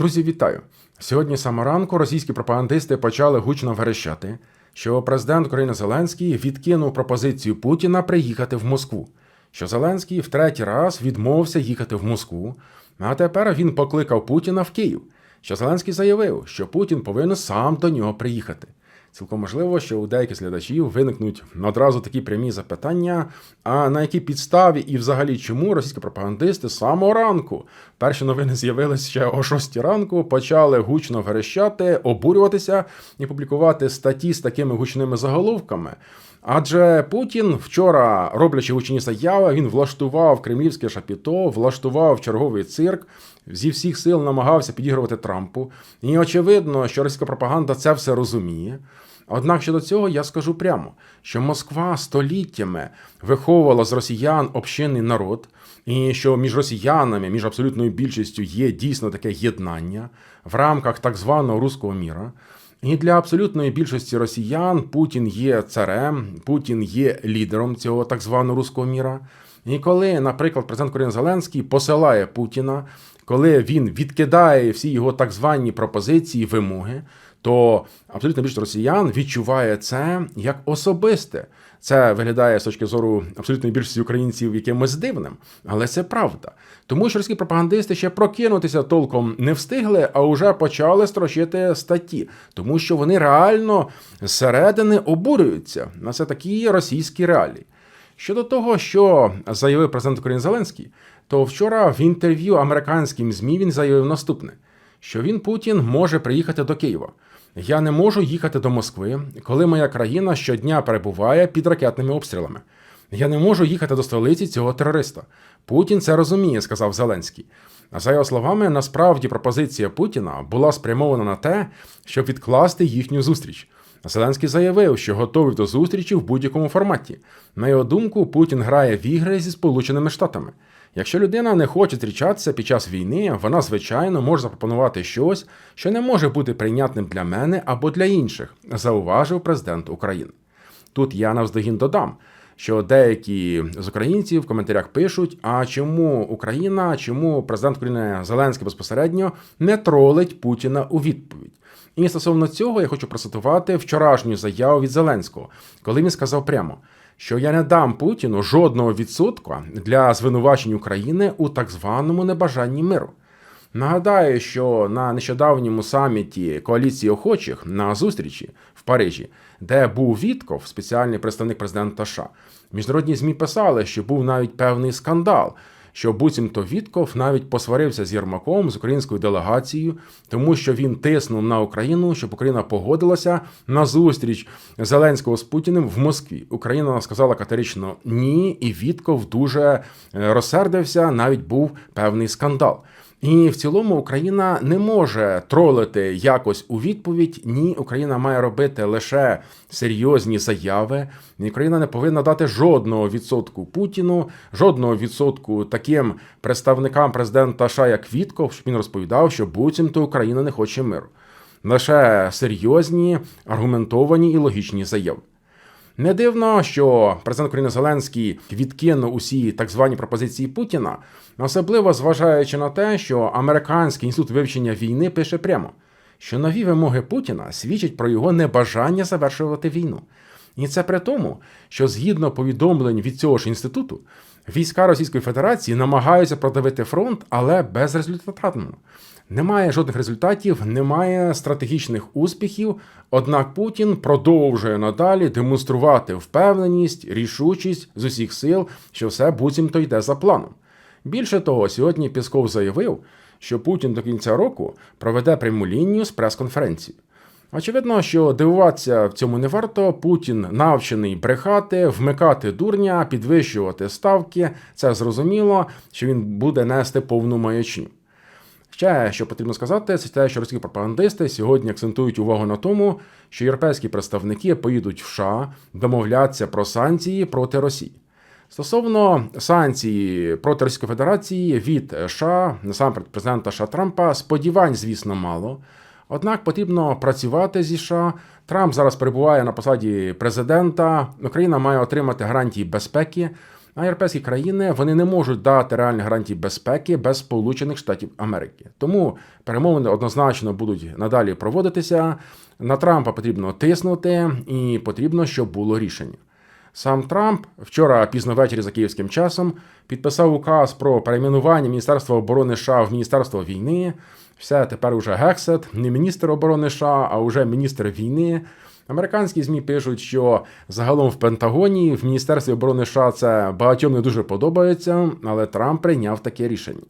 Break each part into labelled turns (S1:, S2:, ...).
S1: Друзі, вітаю! Сьогодні саме ранку російські пропагандисти почали гучно верещати, що президент України Зеленський відкинув пропозицію Путіна приїхати в Москву. Що Зеленський в третій раз відмовився їхати в Москву, а тепер він покликав Путіна в Київ. Що Зеленський заявив, що Путін повинен сам до нього приїхати. Цілком можливо, що у деяких глядачів виникнуть одразу такі прямі запитання: а на якій підставі і взагалі чому російські пропагандисти самого ранку перші новини з'явилися ще о 6 ранку, почали гучно верещати, обурюватися і публікувати статті з такими гучними заголовками. Адже Путін вчора, роблячи гучні заяви, він влаштував кремлівське шапіто, влаштував черговий цирк, зі всіх сил намагався підігрувати Трампу. І очевидно, що російська пропаганда це все розуміє. Однак щодо цього я скажу прямо, що Москва століттями виховувала з росіян общинний народ, і що між росіянами, між абсолютною більшістю є дійсно таке єднання в рамках так званого руського міра. І для абсолютної більшості росіян Путін є царем, Путін є лідером цього так званого руського міра. І коли, наприклад, президент України Зеленський посилає Путіна, коли він відкидає всі його так звані пропозиції, вимоги, то абсолютно більшість росіян відчуває це як особисте. Це виглядає з точки зору абсолютної більшості українців якимось дивним, але це правда. Тому що російські пропагандисти ще прокинутися толком не встигли, а вже почали строчити статті, тому що вони реально зсередини обурюються на це такі російські реалії. Щодо того, що заявив президент України Зеленський, то вчора в інтерв'ю американським ЗМІ він заявив наступне: що він Путін може приїхати до Києва. Я не можу їхати до Москви, коли моя країна щодня перебуває під ракетними обстрілами. Я не можу їхати до столиці цього терориста. Путін це розуміє, сказав Зеленський. А за його словами, насправді пропозиція Путіна була спрямована на те, щоб відкласти їхню зустріч. Зеленський заявив, що готовий до зустрічі в будь-якому форматі. На його думку, Путін грає в ігри зі Сполученими Штатами. Якщо людина не хоче зустрічатися під час війни, вона звичайно може запропонувати щось, що не може бути прийнятним для мене або для інших, зауважив президент України. Тут я навздогін додам, що деякі з українців в коментарях пишуть: а чому Україна, чому президент України Зеленський безпосередньо не тролить Путіна у відповідь? І стосовно цього я хочу процитувати вчорашню заяву від Зеленського, коли він сказав прямо, що я не дам Путіну жодного відсотка для звинувачень України у так званому небажанні миру. Нагадаю, що на нещодавньому саміті коаліції охочих на зустрічі в Парижі, де був Вітков, спеціальний представник президента США, міжнародні змі писали, що був навіть певний скандал. Що буцімто Вітков навіть посварився з Єрмаком з українською делегацією, тому що він тиснув на Україну, щоб Україна погодилася на зустріч Зеленського з Путіним в Москві. Україна сказала категорично ні, і Вітков дуже е, розсердився. Навіть був певний скандал. І в цілому Україна не може тролити якось у відповідь. Ні, Україна має робити лише серйозні заяви. Україна не повинна дати жодного відсотку Путіну, жодного відсотку таким представникам президента США, як Вітков, щоб він розповідав, що буцімто Україна не хоче миру. Лише серйозні, аргументовані і логічні заяви. Не дивно, що президент України Зеленський відкинув усі так звані пропозиції Путіна, особливо зважаючи на те, що американський інститут вивчення війни пише прямо, що нові вимоги Путіна свідчать про його небажання завершувати війну. І це при тому, що згідно повідомлень від цього ж інституту, війська Російської Федерації намагаються продавити фронт, але безрезультативно. Немає жодних результатів, немає стратегічних успіхів. Однак Путін продовжує надалі демонструвати впевненість, рішучість з усіх сил, що все буцімто йде за планом. Більше того, сьогодні Пісков заявив, що Путін до кінця року проведе пряму лінію з прес-конференцією. Очевидно, що дивуватися в цьому не варто. Путін навчений брехати, вмикати дурня, підвищувати ставки. Це зрозуміло, що він буде нести повну маячню. Ще що потрібно сказати, це те, що російські пропагандисти сьогодні акцентують увагу на тому, що європейські представники поїдуть в США домовлятися про санкції проти Росії. Стосовно санкцій проти Російської Федерації від США, насамперед президента США Трампа, сподівань, звісно, мало. Однак потрібно працювати зі США. Трамп зараз перебуває на посаді президента. Україна має отримати гарантії безпеки. А європейські країни вони не можуть дати реальні гарантії безпеки без Сполучених Штатів Америки. Тому перемовини однозначно будуть надалі проводитися. На Трампа потрібно тиснути, і потрібно, щоб було рішення. Сам Трамп вчора пізно ввечері за київським часом підписав указ про перейменування Міністерства оборони США в Міністерство війни. Все тепер уже Гексет, не міністр оборони США, а вже міністр війни. Американські ЗМІ пишуть, що загалом в Пентагоні, в Міністерстві оборони США це багатьом не дуже подобається, але Трамп прийняв таке рішення.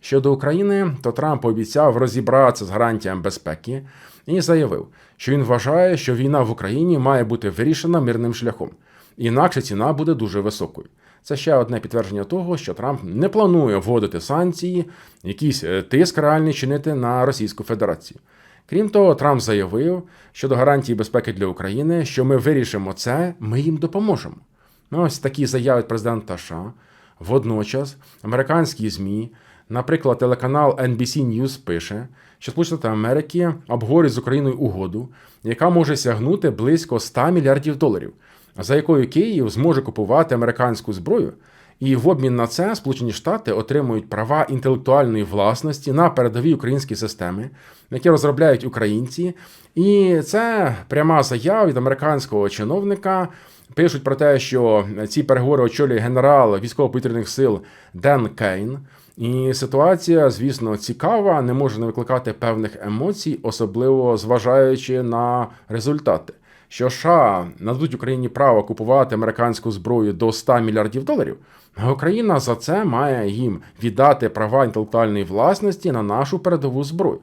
S1: Щодо України, то Трамп обіцяв розібратися з гарантіями безпеки і заявив, що він вважає, що війна в Україні має бути вирішена мирним шляхом, інакше ціна буде дуже високою. Це ще одне підтвердження того, що Трамп не планує вводити санкції, якийсь е, тиск реальний чинити на Російську Федерацію. Крім того, Трамп заявив щодо гарантії безпеки для України, що ми вирішимо це, ми їм допоможемо. Ну, ось такі заяви президента США. Водночас американські ЗМІ, наприклад, телеканал NBC News пише, що Сполучені Штати Америки обговорюють з Україною угоду, яка може сягнути близько 100 мільярдів доларів, за якою Київ зможе купувати американську зброю. І в обмін на це Сполучені Штати отримують права інтелектуальної власності на передові українські системи, які розробляють українці. І це пряма заява від американського чиновника. Пишуть про те, що ці переговори очолює генерал військово-повітряних сил Ден Кейн. І ситуація, звісно, цікава, не може не викликати певних емоцій, особливо зважаючи на результати. Що США нададуть Україні право купувати американську зброю до 100 мільярдів доларів, а Україна за це має їм віддати права інтелектуальної власності на нашу передову зброю.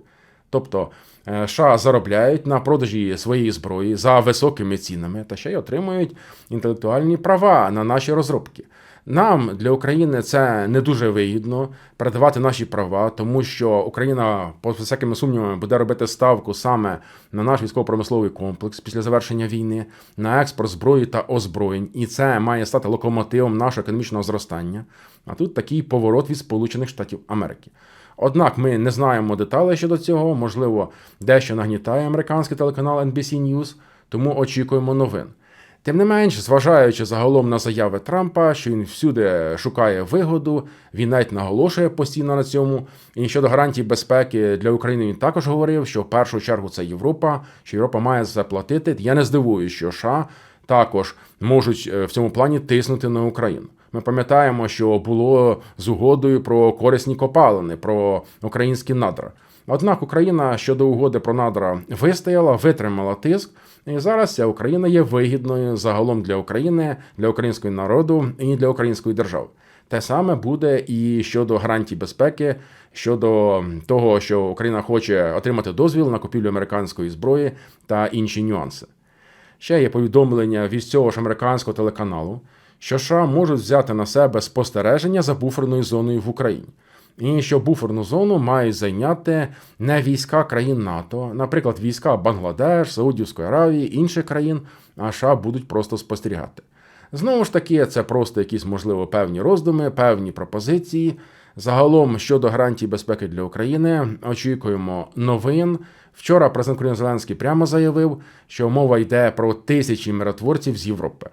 S1: Тобто е, США заробляють на продажі своєї зброї за високими цінами та ще й отримують інтелектуальні права на наші розробки. Нам для України це не дуже вигідно передавати наші права, тому що Україна по всякими сумнівами буде робити ставку саме на наш військово-промисловий комплекс після завершення війни, на експорт зброї та озброєнь, і це має стати локомотивом нашого економічного зростання. А тут такий поворот від Сполучених Штатів Америки. Однак ми не знаємо деталей щодо цього, можливо, дещо нагнітає американський телеканал NBC News, тому очікуємо новин. Тим не менш, зважаючи загалом на заяви Трампа, що він всюди шукає вигоду, він навіть наголошує постійно на цьому. І щодо гарантій безпеки для України він також говорив, що в першу чергу це Європа, що Європа має заплатити. Я не здивуюся, що США також можуть е, в цьому плані тиснути на Україну. Ми пам'ятаємо, що було з угодою про корисні копалини, про українські надра. Однак Україна щодо угоди про надра вистояла, витримала тиск, і зараз ця Україна є вигідною загалом для України, для українського народу і для української держави. Те саме буде і щодо гарантій безпеки, щодо того, що Україна хоче отримати дозвіл на купівлю американської зброї та інші нюанси. Ще є повідомлення від цього ж американського телеканалу, що США можуть взяти на себе спостереження за буферною зоною в Україні. І що буферну зону мають зайняти не війська країн НАТО, наприклад, війська Бангладеш, Саудівської Аравії, інших країн, а США будуть просто спостерігати. Знову ж таки, це просто якісь, можливо, певні роздуми, певні пропозиції. Загалом щодо гарантій безпеки для України, очікуємо новин. Вчора президент України Зеленський прямо заявив, що мова йде про тисячі миротворців з Європи.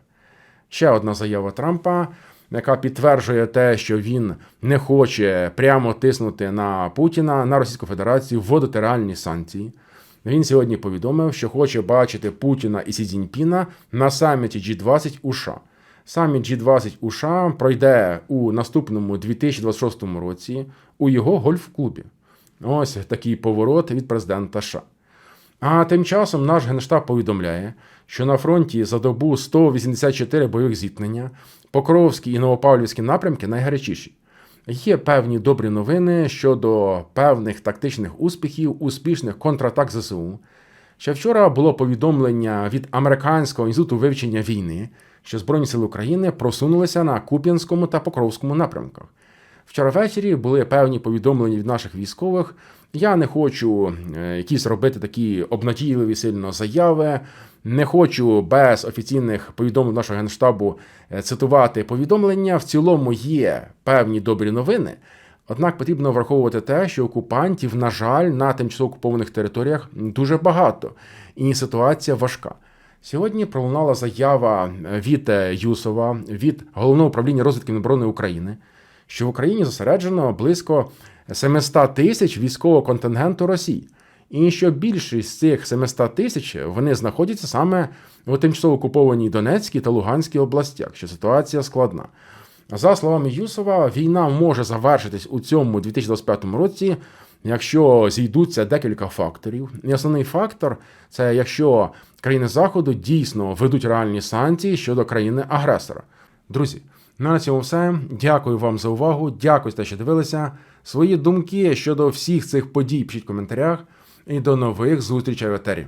S1: Ще одна заява Трампа яка підтверджує те, що він не хоче прямо тиснути на Путіна на Російську Федерацію, вводити реальні санкції. Він сьогодні повідомив, що хоче бачити Путіна і Сі Цзіньпіна на саміті G20 у США. Саміт G20 у США пройде у наступному 2026 році у його гольф-клубі. Ось такий поворот від президента США. А тим часом наш генштаб повідомляє, що на фронті за добу 184 бойових зіткнення, Покровський і Новопавлівські напрямки найгарячіші. Є певні добрі новини щодо певних тактичних успіхів, успішних контратак ЗСУ. Ще вчора було повідомлення від Американського інституту вивчення війни, що Збройні сили України просунулися на Куп'янському та Покровському напрямках. Вчора ввечері були певні повідомлення від наших військових. Я не хочу е, якісь робити такі обнадійливі сильно заяви. Не хочу без офіційних повідомлень нашого генштабу е, цитувати повідомлення. В цілому є певні добрі новини. Однак потрібно враховувати те, що окупантів, на жаль, на тимчасово окупованих територіях дуже багато, і ситуація важка. Сьогодні пролунала заява від е, Юсова від головного управління розвідки Міноборони України, що в Україні зосереджено близько 700 тисяч військового контингенту Росії. І що більшість з цих 700 тисяч вони знаходяться саме у тимчасово окупованій Донецькій та Луганській областях, що ситуація складна. За словами Юсова, війна може завершитись у цьому 2025 році, якщо зійдуться декілька факторів. І основний фактор це якщо країни Заходу дійсно ведуть реальні санкції щодо країни-агресора. Друзі, на цьому все. Дякую вам за увагу. Дякую за те, що дивилися. Свої думки щодо всіх цих подій пишіть в коментарях. І до нових зустрічей в етері.